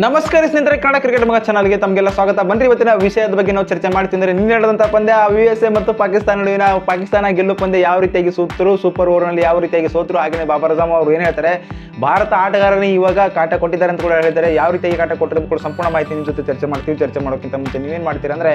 ನಮಸ್ಕಾರ ಸ್ನೇಹಿತರೆ, ಕನ್ನಡ ಕ್ರಿಕೆಟ್ ಮಗ ಚಾನಲ್ಗೆ ತಮಗೆಲ್ಲ ಸ್ವಾಗತ. ಬನ್ರಿ, ಇವತ್ತಿನ ವಿಷಯದ ಬಗ್ಗೆ ನಾವು ಚರ್ಚೆ ಮಾಡ್ತೀನಿ ನಿನ್ನೆ ನಡೆದಂತ ಪಂದ್ಯ ಯು ಎಸ್ ಎ ಮತ್ತು ಪಾಕಿಸ್ತಾನ ನಡುವಿನ, ಪಾಕಿಸ್ತಾನ ಗೆಲ್ಲು ಪಂದ್ಯ ಯಾವ ರೀತಿಯಾಗಿ ಸೋತರು ಸೂಪರ್ ಓವರ್ನಲ್ಲಿ ಯಾವ ರೀತಿಯಾಗಿ ಸೋತರು ಹಾಗೆಯೇ ಬಾಬರ್ ಅಜಾಮ್ ಅವರು ಏನು ಹೇಳ್ತಾರೆ, ಭಾರತ ಆಟಗಾರನೇ ಇವಾಗ ಕಾಟ ಕೊಟ್ಟಿದ್ದಾರೆ ಅಂತ ಕೂಡ ಹೇಳಿದ್ದಾರೆ. ಯಾವ ರೀತಿಯಾಗಿ ಕಾಟ ಕೊಟ್ಟರು ಕೂಡ ಸಂಪೂರ್ಣ ಮಾಹಿತಿ ನಿಮ್ಮ ಜೊತೆ ಚರ್ಚೆ ಮಾಡ್ತೀವಿ. ಚರ್ಚೆ ಮಾಡೋಕ್ಕಿಂತ ಮುಂಚೆ ನೀವೇನು ಮಾಡ್ತೀರಾ ಅಂದ್ರೆ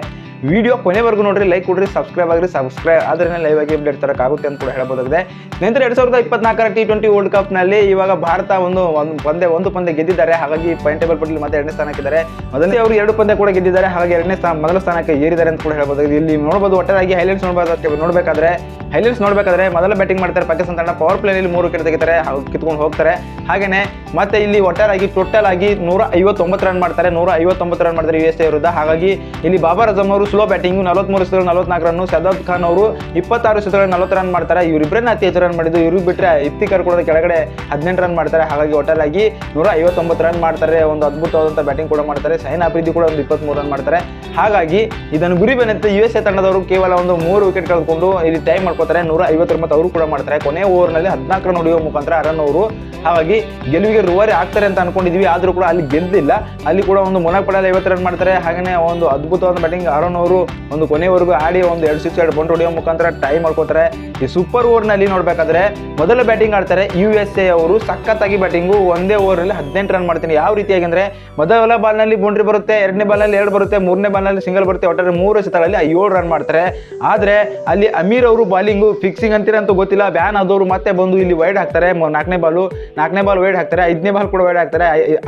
ವಿಡಿಯೋ ಕೊನೆವರೆಗೂ ನೋಡ್ರಿ ಲೈಕ್ ಕೊಡ್ರಿ ಸಬ್ಸ್ಕ್ರೈಬ್ ಆಗ್ರಿ ಸಬ್ಸ್ಕ್ರೈಬ್ ಆದ್ರೆ ಲೈವ್ ಆಗಿ ಅಪ್ಡೇಟ್ ತರೋಕ್ಕಾಗುತ್ತೆ ಅಂತ ಕೂಡ ಹೇಳ್ಬೋದಾಗಿದೆ. ನಂತರ ಎರಡ್ ಸಾವಿರದ ಇಪ್ಪತ್ನಾಲ್ಕರ ಟಿ ಟ್ವೆಂಟಿ ವರ್ಲ್ಡ್ ಕಪ್ನಲ್ಲಿ ಇವಾಗ ಭಾರತ ಒಂದು ಒಂದು ಪಂದ್ಯ ಒಂದು ಪಂದ್ಯ ಗೆದ್ದಿದ್ದಾರೆ. ಹಾಗಾಗಿ ಪಾಯಿಂಟ್ ಟೇಬಲ್ ಪಟ್ಟಿಯಲ್ಲಿ ಮತ್ತೆ ಎರಡನೇ ಸ್ಥಾನಕ್ಕಿದ್ದಾರೆ. ಮೊದಲೇ ಅವರು ಎರಡು ಪಂದ್ಯ ಕೂಡ ಗೆದ್ದಿದ್ದಾರೆ. ಹಾಗಾಗಿ ಎರಡನೇ ಸ್ಥಾನ ಮೊದಲ ಸ್ಥಾನಕ್ಕೆ ಏರಿದ್ದಾರೆ ಅಂತ ಕೂಡ ಹೇಳ್ಬೋದು. ಇಲ್ಲಿ ನೋಡಬಹುದು ಒಟ್ಟಾಗಿ ಹೈಲೈಟ್ಸ್ ನೋಡಬಹುದು ನೋಡಬೇಕಾದ್ರೆ ಹೈಲೈಟ್ಸ್ ನೋಡಬೇಕಾದ್ರೆ ಮೊದಲ ಬ್ಯಾಟಿಂಗ್ ಮಾಡ್ತಾರೆ. ಪಾಕಿಸ್ತಾನ ತಂಡ ಪವರ್ ಪ್ಲೇನಲ್ಲಿ ಮೂರು ವಿಕೆಟ್ ತೆಗಿತಾರೆ. ಕಿತ್ಕೊಂಡು ಹೋಗ್ತಾರೆ. ಹಾಗೇನೆ ಮತ್ತೆ ಇಲ್ಲಿ ಒಟ್ಟಾರಾಗಿ ಟೋಟಲ್ ಆಗಿ ನೂರ ಐವತ್ತೊಂಬತ್ತು ರನ್ ಮಾಡ್ತಾರೆ. ನೂರ ಐವತ್ತೊಂಬತ್ತು ರನ್ ಮಾಡ್ತಾರೆ ಯು ಎಸ್ ಎ ವಿರುದ್ಧ. ಹಾಗಾಗಿ ಇಲ್ಲಿ ಬಾಬರ್ ಅಜಮ್ ಅವರು ಸ್ಲೋ ಬ್ಯಾಟಿಂಗ್ ನಲವತ್ಮೂರು ಎಸೆತಗಳು ನಲವತ್ನಾಲ್ಕು ರನ್ ಸದಾಬ್ ಖಾನ್ ಅವರು ಇಪ್ಪತ್ತಾರು ಎಸೆತಗಳು ನಲವತ್ತು ರನ್ ಮಾಡ್ತಾರೆ. ಇವರಿಬ್ಬರನ್ನ ಅತಿ ಹೆಚ್ಚು ರನ್ ಮಾಡಿದ್ದು. ಇವ್ರಿಗೆ ಬಿಟ್ಟರೆ ಇಫ್ತಿಕರ್ ಕೂಡ ಕೆಳಗಡೆ ಹದಿನೆಂಟು ರನ್ ಮಾಡ್ತಾರೆ. ಹಾಗಾಗಿ ಒಟ್ಟಾರೆ ಆಗಿ ನೂರ ಐವತ್ತೊಂಬತ್ತು ರನ್ ಮಾಡ್ತಾರೆ. ಒಂದು ಅದ್ಭುತವಾದಂಥ ಬ್ಯಾಟಿಂಗ್ ಕೂಡ ಮಾಡ್ತಾರೆ. ಸೈನ್ ಅಪ್ರೀತಿ ಕೂಡ ಒಂದು ಇಪ್ಪತ್ಮೂರು ರನ್ ಮಾಡ್ತಾರೆ. ಹಾಗಾಗಿ ಇದನ್ನು ಗುರಿ ಬೆನ್ನತ್ತೆ ಯು ಎಸ್ ಎ ತಂಡದವರು ಕೇವಲ ಒಂದು ಮೂರು ವಿಕೆಟ್ ಕಳ್ಕೊಂಡು ಇಲ್ಲಿ ಟೈಮ್ ಮಾಡ್ಕೋತಾರೆ. ನೂರ ಐವತ್ತೊಂಬತ್ತು ಅವರು ಕೂಡ ಮಾಡ್ತಾರೆ. ಕೊನೆ ಓವರ್ನಲ್ಲಿ ಹದಿನಾಲ್ಕು ರನ್ ಹೊಡೆಯುವ ಮುಖಾಂತರ ರನ್ ಅವರು ಹಾಗಾಗಿ ಗೆಲುವಿಗೆ ರುವಾರಿ ಆಗ್ತಾರೆ ಅಂತ ಅನ್ಕೊಂಡಿದ್ವಿ. ಆದ್ರೂ ಕೂಡ ಅಲ್ಲಿ ಗೆದ್ದಿಲ್ಲ. ಅಲ್ಲಿ ಕೂಡ ಒಂದು ಮೊನಾಕ್ ಪಡೆಯಲು ಐವತ್ತು ರನ್ ಮಾಡ್ತಾರೆ. ಹಾಗೆಯೇ ಒಂದು ಅದ್ಭುತವಾದ ಬ್ಯಾಟಿಂಗ್ ಅರುಣ್ ಅವರು ಒಂದು ಕೊನೆವರೆಗೂ ಆಡಿ ಒಂದು ಎರಡು ಸಿಕ್ಸ್ ಎರಡು ಬಂಟ್ ಹೊಡೆಯೋ ಮುಖಾಂತರ ಟೈ ಮಾಡ್ಕೋತಾರೆ. ಈ ಸೂಪರ್ ಓವರ್ನಲ್ಲಿ ನೋಡ್ಬೇಕಾದ್ರೆ ಮೊದಲು ಬ್ಯಾಟಿಂಗ್ ಆಡ್ತಾರೆ ಯು ಎಸ್ ಎ ಅವರು. ಸಖತ್ತಾಗಿ ಬ್ಯಾಟಿಂಗು ಒಂದೇ ಓವರಲ್ಲಿ ಹದಿನೆಂಟು ರನ್ ಮಾಡ್ತೀನಿ. ಯಾವ ರೀತಿಯಾಗಿ ಅಂದ್ರೆ ಮೊದಲ ಬಾಲ್ನಲ್ಲಿ ಬೌಂಡ್ರಿ ಬರುತ್ತೆ, ಎರಡನೇ ಬಾಲ್ನಲ್ಲಿ ಎರಡು ಬರುತ್ತೆ, ಮೂರನೇ ಬಾಲ್ನಲ್ಲಿ ಸಿಂಗಲ್ ಬರುತ್ತೆ, ಒಟ್ಟಾರೆ ಮೂರು ಎಸೆತಗಳಲ್ಲಿ ಏಳು ರನ್ ಮಾಡ್ತಾರೆ. ಆದ್ರೆ ಅಲ್ಲಿ ಅಮೀರ್ ಅವರು ಬಾಲಿಂಗು ಫಿಕ್ಸಿಂಗ್ ಅಂತೀರ ಅಂತ ಗೊತ್ತಿಲ್ಲ. ಬ್ಯಾನ್ ಆದವರು ಮತ್ತೆ ಬಂದು ಇಲ್ಲಿ ವೈಡ್ ಹಾಕ್ತಾರೆ. ನಾಲ್ಕನೇ ಬಾಲು ನಾಲ್ಕನೇ ಬಾಲ್ ವೈಡ್ ಹಾಕ್ತಾರೆ. ಐದನೇ ಬಾಲ್ ಕೂಡ ವೈಡ್ ಆಗ್ತಾರೆ.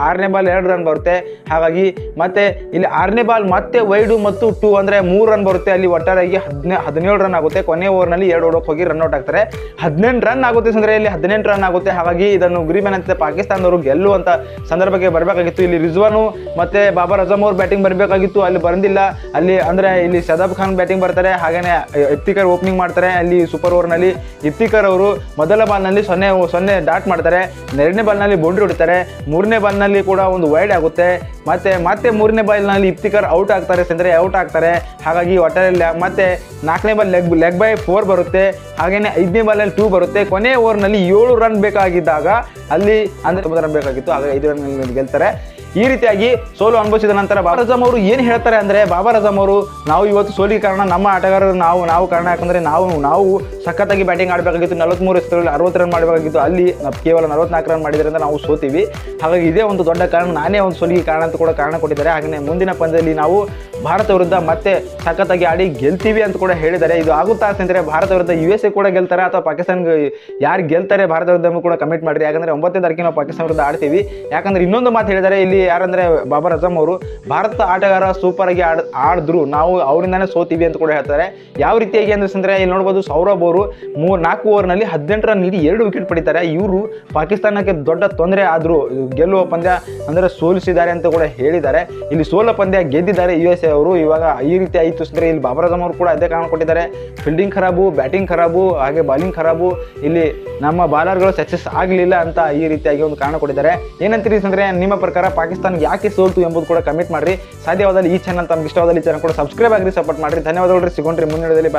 ಆರನೇ ಬಾಲ್ ಎರಡು ರನ್ ಬರುತ್ತೆ. ಹಾಗಾಗಿ ಮತ್ತೆ ಇಲ್ಲಿ ಆರನೇ ಬಾಲ್ ಮತ್ತೆ ವೈಡು ಮತ್ತು ಟೂ ಅಂದ್ರೆ ಮೂರು ರನ್ ಬರುತ್ತೆ. ಅಲ್ಲಿ ಒಟ್ಟಾರೆಯಾಗಿ ಹದಿನೇ, ಹದಿನೇಳು ರನ್ ಆಗುತ್ತೆ. ಕೊನೆ ಓವರ್ನಲ್ಲಿ ಎರಡು ಓಡೋಕೆ ಹೋಗಿ ರನ್ ಔಟ್ ಆಗ್ತಾರೆ. ಹದಿನೆಂಟು ರನ್ ಆಗುತ್ತೆ ಅಂದ್ರೆ ಇಲ್ಲಿ ಹದಿನೆಂಟು ರನ್ ಆಗುತ್ತೆ. ಹಾಗಾಗಿ ಇದನ್ನು ಗುರಿಬೇನ್ ಅಂತ ಪಾಕಿಸ್ತಾನದವರು ಗೆಲ್ಲುವಂತ ಸಂದರ್ಭಕ್ಕೆ ಬರಬೇಕಾಗಿತ್ತು. ಇಲ್ಲಿ ರಿಜ್ವಾನು ಮತ್ತೆ ಬಾಬರ್ ಅಜಮ್ ಅವ್ರು ಬ್ಯಾಟಿಂಗ್ ಬರಬೇಕಾಗಿತ್ತು. ಅಲ್ಲಿ ಬಂದಿಲ್ಲ ಅಲ್ಲಿ ಅಂದ್ರೆ ಇಲ್ಲಿ ಶದಾಬ್ ಖಾನ್ ಬ್ಯಾಟಿಂಗ್ ಬರ್ತಾರೆ. ಹಾಗೇನೆ ಇಫ್ತಿಕರ್ ಓಪನಿಂಗ್ ಮಾಡ್ತಾರೆ. ಅಲ್ಲಿ ಸೂಪರ್ ಓವರ್ನಲ್ಲಿ ಇಫ್ತಿಕರ್ ಅವರು ಮೊದಲ ಬಾಲ್ನಲ್ಲಿ ಸೊನ್ನೆ ಸೊನ್ನೆ ಡಾಟ್ ಮಾಡ್ತಾರೆ. ಎರಡನೇ ಬಾಲ್ನಲ್ಲಿ ಬೌಂಡ್ರಿ ಹೊಡಿತಾರೆ. ಮೂರನೇ ಬಾಲ್ನಲ್ಲಿ ಕೂಡ ಒಂದು ವೈಡ್ ಆಗುತ್ತೆ. ಮತ್ತೆ ಮತ್ತೆ ಮೂರನೇ ಬಾಲ್ನಲ್ಲಿ ಇಪ್ತಿಕರ್ ಔಟ್ ಆಗ್ತಾರೆ ಸೆಂದರೆ ಔಟ್ ಆಗ್ತಾರೆ. ಹಾಗಾಗಿ ಒಟ್ಟಾರೆ ಮತ್ತೆ ನಾಲ್ಕನೇ ball leg leg bye four ಬರುತ್ತೆ. ಹಾಗೇನೆ ಐದನೇ ಬಾಲಲ್ಲಿ ಟೂ ಬರುತ್ತೆ. ಕೊನೆ ಓವರ್ನಲ್ಲಿ ಏಳು ರನ್ ಬೇಕಾಗಿದ್ದಾಗ ಅಲ್ಲಿ ಅಂದರೆ ತೊಂಬತ್ತು ರನ್ ಬೇಕಾಗಿತ್ತು. ಹಾಗಾಗಿ ಐದು ರನ್ ಗೆಲ್ತಾರೆ. ಈ ರೀತಿಯಾಗಿ ಸೋಲು ಅನುಭವಿಸಿದ ನಂತರ ಬಾಬರ್ ಅಜಮ್ ಅವರು ಏನು ಹೇಳ್ತಾರೆ ಅಂದ್ರೆ ಬಾಬರ್ ಅಜಮ್ ಅವರು, ನಾವು ಇವತ್ತು ಸೋಲಿಗೆ ಕಾರಣ ನಮ್ಮ ಆಟಗಾರರು ನಾವು ನಾವು ಕಾರಣ. ಯಾಕಂದರೆ ನಾವು ನಾವು ಸಖತ್ತಾಗಿ ಬ್ಯಾಟಿಂಗ್ ಆಡಬೇಕಾಗಿತ್ತು, ನಲವತ್ಮೂರು ಎಸೆತಗಳಲ್ಲಿ ಅರವತ್ತು ರನ್ ಮಾಡಬೇಕಾಗಿತ್ತು. ಅಲ್ಲಿ ಕೇವಲ ನಲವತ್ನಾಲ್ಕು ರನ್ ಮಾಡಿದ್ರಿಂದ ನಾವು ಸೋತೀವಿ. ಹಾಗಾಗಿ ಇದೇ ಒಂದು ದೊಡ್ಡ ಕಾರಣ. ನಾನೇ ಒಂದು ಸೋಲಿಗೆ ಕಾರಣ ಅಂತ ಕೂಡ ಕಾರಣ ಕೊಟ್ಟಿದ್ದಾರೆ. ಹಾಗೆಯೇ ಮುಂದಿನ ಪಂದ್ಯದಲ್ಲಿ ನಾವು ಭಾರತ ವಿರುದ್ಧ ಮತ್ತೆ ಸಖತ್ತಾಗಿ ಆಡಿ ಗೆಲ್ತೀವಿ ಅಂತ ಕೂಡ ಹೇಳಿದ್ದಾರೆ. ಇದು ಆಗುತ್ತಾ ಅಂತಂದರೆ ಭಾರತ ವಿರುದ್ಧ ಯು ಎಸ್ ಎ ಕೂಡ ಗೆಲ್ತಾರೆ ಅಥವಾ ಪಾಕಿಸ್ತಾನ ಯಾರು ಗೆಲ್ತಾರೆ ಭಾರತ ವಿರುದ್ಧ ಕೂಡ ಕಮೆಂಟ್ ಮಾಡಿರಿ. ಯಾಕಂದರೆ ಒಂಬತ್ತನೇ ತಾರೀಕಿನ ನಾವು ಪಾಕಿಸ್ತಾನ ವಿರುದ್ಧ ಆಡ್ತೀವಿ. ಯಾಕಂದರೆ ಇನ್ನೊಂದು ಮಾತು ಹೇಳಿದ್ದಾರೆ, ಇಲ್ಲಿ ಯಾರಂದರೆ ಬಾಬರ್ ಅಜಮ್ ಅವರು ಭಾರತ ಆಟಗಾರ ಸೂಪರ್ ಆಗಿ ಆಡ್, ಆಡಿದ್ರು, ನಾವು ಅವರಿಂದನೇ ಸೋತೀವಿ ಅಂತ ಕೂಡ ಹೇಳ್ತಾರೆ. ಯಾವ ರೀತಿಯಾಗಿ ಅಂದ್ರೆ ಇಲ್ಲಿ ನೋಡ್ಬೋದು ಸೌರಭ್ ಅವರು ಮೂರು, ನಾಲ್ಕು ಓವರ್ನಲ್ಲಿ ಹದಿನೆಂಟು ರನ್ ನೀಡಿ ಎರಡು ವಿಕೆಟ್ ಪಡಿತಾರೆ. ಇವರು ಪಾಕಿಸ್ತಾನಕ್ಕೆ ದೊಡ್ಡ ತೊಂದರೆ ಆದರೂ. ಗೆಲ್ಲುವ ಪಂದ್ಯ ಅಂದರೆ ಸೋಲಿಸಿದ್ದಾರೆ ಅಂತ ಕೂಡ ಹೇಳಿದ್ದಾರೆ. ಇಲ್ಲಿ ಸೋಲ ಪಂದ್ಯ ಗೆದ್ದಿದ್ದಾರೆ ಯು ಎಸ್ ಎ ಅವರು ಇವಾಗ ಈ ರೀತಿ ಆಯಿತು ಅಂದರೆ ಇಲ್ಲಿ ಬಾಬರ್ ಅಜಮ್ ಅವರು ಕೂಡ ಅದೇ ಕಾರಣ ಕೊಟ್ಟಿದ್ದಾರೆ. ಫೀಲ್ಡಿಂಗ್ ಖರಾಬು ಬ್ಯಾಟಿಂಗ್ ಖರಾಬು, ಹಾಗೆ ಬಾಲಿಂಗ್ ಖರಾಬು. ಇಲ್ಲಿ ನಮ್ಮ ಬಾಲರ್ಗಳು ಸಕ್ಸಸ್ ಆಗಲಿಲ್ಲ ಅಂತ ಈ ರೀತಿಯಾಗಿ ಒಂದು ಕಾರಣ ಕೊಟ್ಟಿದ್ದಾರೆ. ಏನಂತೀರಿ ಅಂದ್ರೆ ನಿಮ್ಮ ಪ್ರಕಾರ ಪಾಕಿಸ್ತಾನ ಯಾಕೆ ಸೋಲ್ತು ಎಂಬುದು ಕೂಡ ಕಮೆಂಟ್ ಮಾಡಿರಿ. ಸಾಧ್ಯವಾದಲ್ಲಿ ಈ ಚಾನಲ್ ತಮ್ಗೆ ಇಷ್ಟವಾದಲ್ಲಿ ಚಾನಲ್ ಕೂಡ ಸಬ್ಸ್ಕ್ರೈಬ್ ಆಗಿರಿ ಸಪೋರ್ಟ್ ಮಾಡಿರಿ. ಧನ್ಯವಾದಗಳು ಸಿಗೋಣ್ರಿ ಮುಂದಿನದಲ್ಲಿ